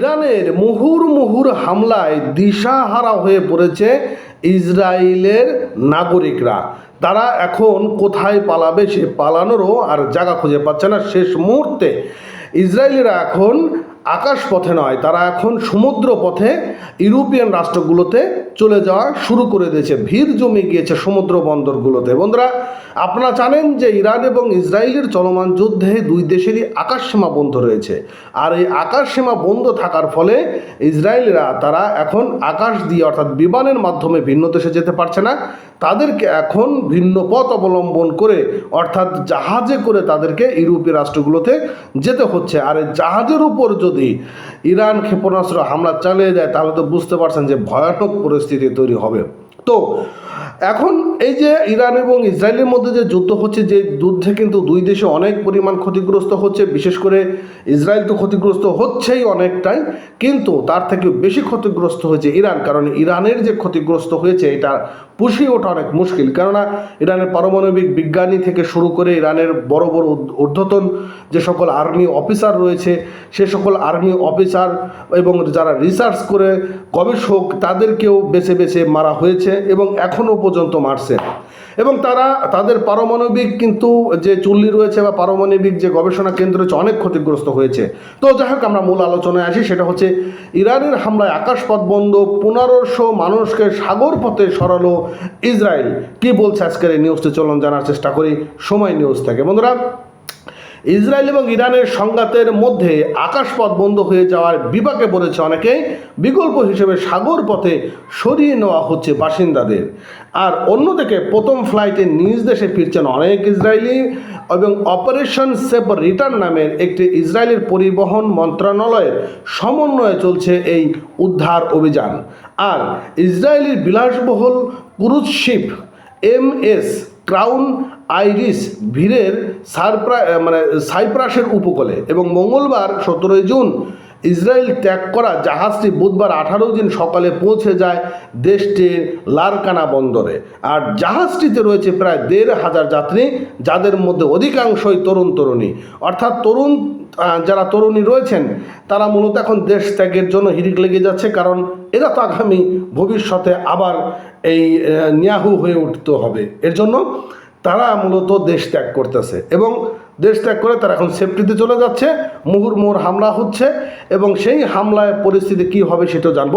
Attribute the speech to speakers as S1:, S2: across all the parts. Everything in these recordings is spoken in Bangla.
S1: ইরানের মুহুর মুহুর হামলায় দিশাহারা হয়ে পড়েছে ইসরায়েলের নাগরিকরা। তারা এখন কোথায় পালাবে সে পালানোরও আর জায়গা খুঁজে পাচ্ছে না। শেষ মুহূর্তে ইসরায়েলিরা এখন আকাশ পথে নয়, তারা এখন সমুদ্র পথে ইউরোপিয়ান রাষ্ট্রগুলোতে চলে যাওয়া শুরু করে দিয়েছে। ভিড় জমে গিয়েছে সমুদ্র বন্দরগুলোতে। বন্ধুরা, আপনারা জানেন যে ইরান এবং ইসরায়েলের চলমান যুদ্ধে দুই দেশেরই আকাশ সীমা বন্ধ রয়েছে। আর এই আকাশ সীমা বন্ধ থাকার ফলে ইসরায়েলরা, তারা এখন আকাশ দিয়ে, অর্থাৎ বিমানের মাধ্যমে ভিন্ন দেশে যেতে পারছে না। তাদেরকে এখন ভিন্ন পথ অবলম্বন করে, অর্থাৎ জাহাজে করে তাদেরকে ইউরোপীয় রাষ্ট্রগুলোতে যেতে হচ্ছে। আর এই জাহাজের উপর যদি ইরান ক্ষেপণাস্ত্র হামলা চালিয়ে যায়, তাহলে তো বুঝতে পারছেন যে ভয়ানক পরিস্থিতি তৈরি হবে। তো, এখন এই যে ইরান এবং ইসরায়েলের মধ্যে যে যুদ্ধ হচ্ছে, যে যুদ্ধে কিন্তু দুই দেশে অনেক পরিমাণ ক্ষতিগ্রস্ত হচ্ছে, বিশেষ করে ইসরায়েল তো ক্ষতিগ্রস্ত হচ্ছেই অনেকটাই, কিন্তু তার থেকে বেশি ক্ষতিগ্রস্ত হয়েছে ইরান, কারণ ইরানের যে ক্ষতিগ্রস্ত হয়েছে, এটা পুষিয়ে ওঠা অনেক মুশকিল। কেননা ইরানের পারমাণবিক বিজ্ঞানী থেকে শুরু করে ইরানের বড় বড় ঊর্ধ্বতন যে সকল আর্মি অফিসার রয়েছে, সে সকল আর্মি অফিসার এবং যারা রিসার্চ করে গবেষক, তাদেরকেও বেছে বেছে মারা হয়েছে এবং এখনও পর্যন্ত মারছে। এবং তারা, তাদের পারমাণবিক কিন্তু যে চুল্লি রয়েছে বা পারমাণবিক যে গবেষণা কেন্দ্র রয়েছে অনেক ক্ষতিগ্রস্ত হয়েছে। তো যাই হোক, আমরা মূল আলোচনায় আসি, সেটা হচ্ছে ইরানের হামলায় আকাশপথ বন্ধ, পনেরোশো মানুষকে সাগর পথে সরালো ইসরায়েল। কি বলছে আজকের এই নিউজটি চলন জানার চেষ্টা করি সময় নিউজ থেকে। বন্ধুরা ইসরায়েল এবং ইরানের সংঘাতের মধ্যে আকাশপথ বন্ধ হয়ে যাওয়ার বিপাকে পড়েছে অনেকেই। বিকল্প হিসেবে সাগর পথে সরিয়ে নেওয়া হচ্ছে বাসিন্দাদের। আর অন্যদিকে প্রথম ফ্লাইটে নিজ দেশে ফিরছেন অনেক ইসরায়েলি এবং অপারেশন সেফ রিটার্ন নামের একটি ইসরায়েলের পরিবহন মন্ত্রণালয়ের সমন্বয়ে চলছে এই উদ্ধার অভিযান। আর ইসরায়েলের বিলাসবহুল cruise ship, M S Crown Iris ভিড়ের সারপ্রা মানে সাইপ্রাসের উপকূলে এবং মঙ্গলবার সতেরোই জুন ইসরায়েল ত্যাগ করা জাহাজটি বুধবার আঠারো দিন সকালে পৌঁছে যায় দেশটির লারকানা বন্দরে। আর জাহাজটিতে রয়েছে প্রায় দেড় হাজার যাত্রী, যাদের মধ্যে অধিকাংশই তরুণ তরুণী। অর্থাৎ তরুণ যারা তরুণী রয়েছেন, তারা মূলত এখন দেশ ত্যাগের জন্য হিরিক লেগে যাচ্ছে, কারণ এরা তো আগামী ভবিষ্যতে আবার এই নিয়াহু হয়ে উঠতে হবে। এর জন্য তারা মূলত দেশ ত্যাগ করতেছে এবং দেশ ত্যাগ করে তারা এখন সেফটিতে চলে যাচ্ছে মুহুর মুহুর হামলা হচ্ছে এবং সেই হামলায় পরিস্থিতি কি হবে সেটা জানব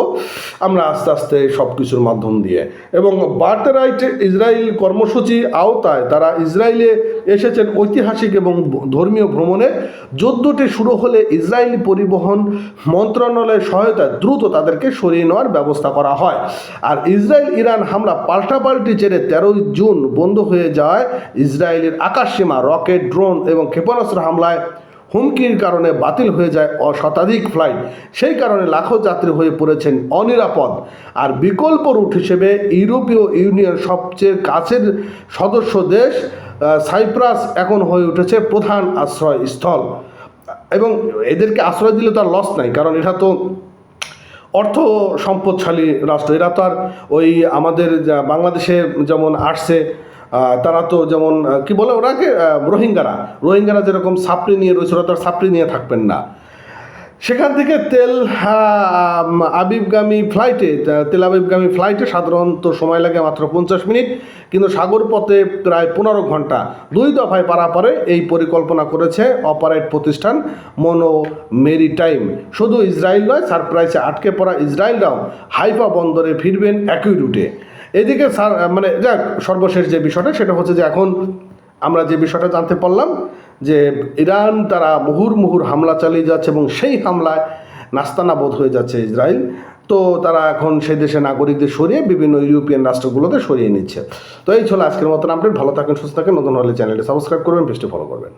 S1: আমরা আস্তে আস্তে সব কিছুর মাধ্যম দিয়ে। এবং বার্থ রাইট ইসরায়েল কর্মসূচি আওতায় তারা ইসরায়েলে এসেছেন ঐতিহাসিক এবং ধর্মীয় ভ্রমণে। যুদ্ধটি শুরু হলে ইসরায়েলি পরিবহন মন্ত্রণালয়ের সহায়তায় দ্রুত তাদেরকে সরিয়ে নেওয়ার ব্যবস্থা করা হয়। আর ইসরায়েল ইরান হামলা পাল্টাপাল্টি চেড়ে তেরোই জুন বন্ধ হয়ে যায়। ইসরায়েলের আকাশসীমা, রকেট, ড্রোন এবং ক্ষেপণাস্ত্র হামলায় হুমকির কারণে বাতিল হয়ে যায় শতাধিক ফ্লাইট। সেই কারণে লাখো যাত্রী হয়ে পড়েছেন অনিরাপদ। আর বিকল্প রুট হিসেবে ইউরোপীয় ইউনিয়ন সবচেয়ে কাছের সদস্য দেশ সাইপ্রাস এখন হয়ে উঠেছে প্রধান আশ্রয়স্থল। এবং এদেরকে আশ্রয় দিলে তো আর লস নাই, কারণ এটা তো অর্থ সম্পদশালী রাষ্ট্র। এরা তো আর ওই আমাদের বাংলাদেশে যেমন আসছে তারা তো যেমন কি বলে ওরাকে রোহিঙ্গারা। রোহিঙ্গারা যেরকম সাপড়ি নিয়ে রয়েছে, ওরা তো সাপড়ি নিয়ে থাকবেন না। সেখান থেকে তেল আবিবগামী ফ্লাইটে তেল আবিবগামী ফ্লাইটে সাধারণত সময় লাগে মাত্র পঞ্চাশ মিনিট, কিন্তু সাগর পথে প্রায় পনেরো ঘণ্টা। দুই দফায় পারাপারে এই পরিকল্পনা করেছে অপারেট প্রতিষ্ঠান মনো মেরি টাইম শুধু ইসরায়েল নয় সারপ্রাইজে আটকে পড়া ইসরায়েলরাও হাইফা বন্দরে ফিরবেন একই রুটে। এদিকে মানে যাক, সর্বশেষ যে বিষয়টা সেটা হচ্ছে যে এখন আমরা যে বিষয়টা জানতে পারলাম যে ইরান তারা মুহুর মুহুর হামলা চালিয়ে যাচ্ছে এবং সেই হামলায় নাস্তানা বোধ হয়ে যাচ্ছে ইসরায়েল। তো তারা এখন সেই দেশে নাগরিকদের সরিয়ে বিভিন্ন ইউরোপিয়ান রাষ্ট্রগুলোতে সরিয়ে নিচ্ছে। তো এই ছিল আজকের মতন আপডেট ভালো থাকেন, সুস্থ থাকেন। নতুন হলে চ্যানেলটি সাবস্ক্রাইব করবেন, পেজটি ফলো করবেন।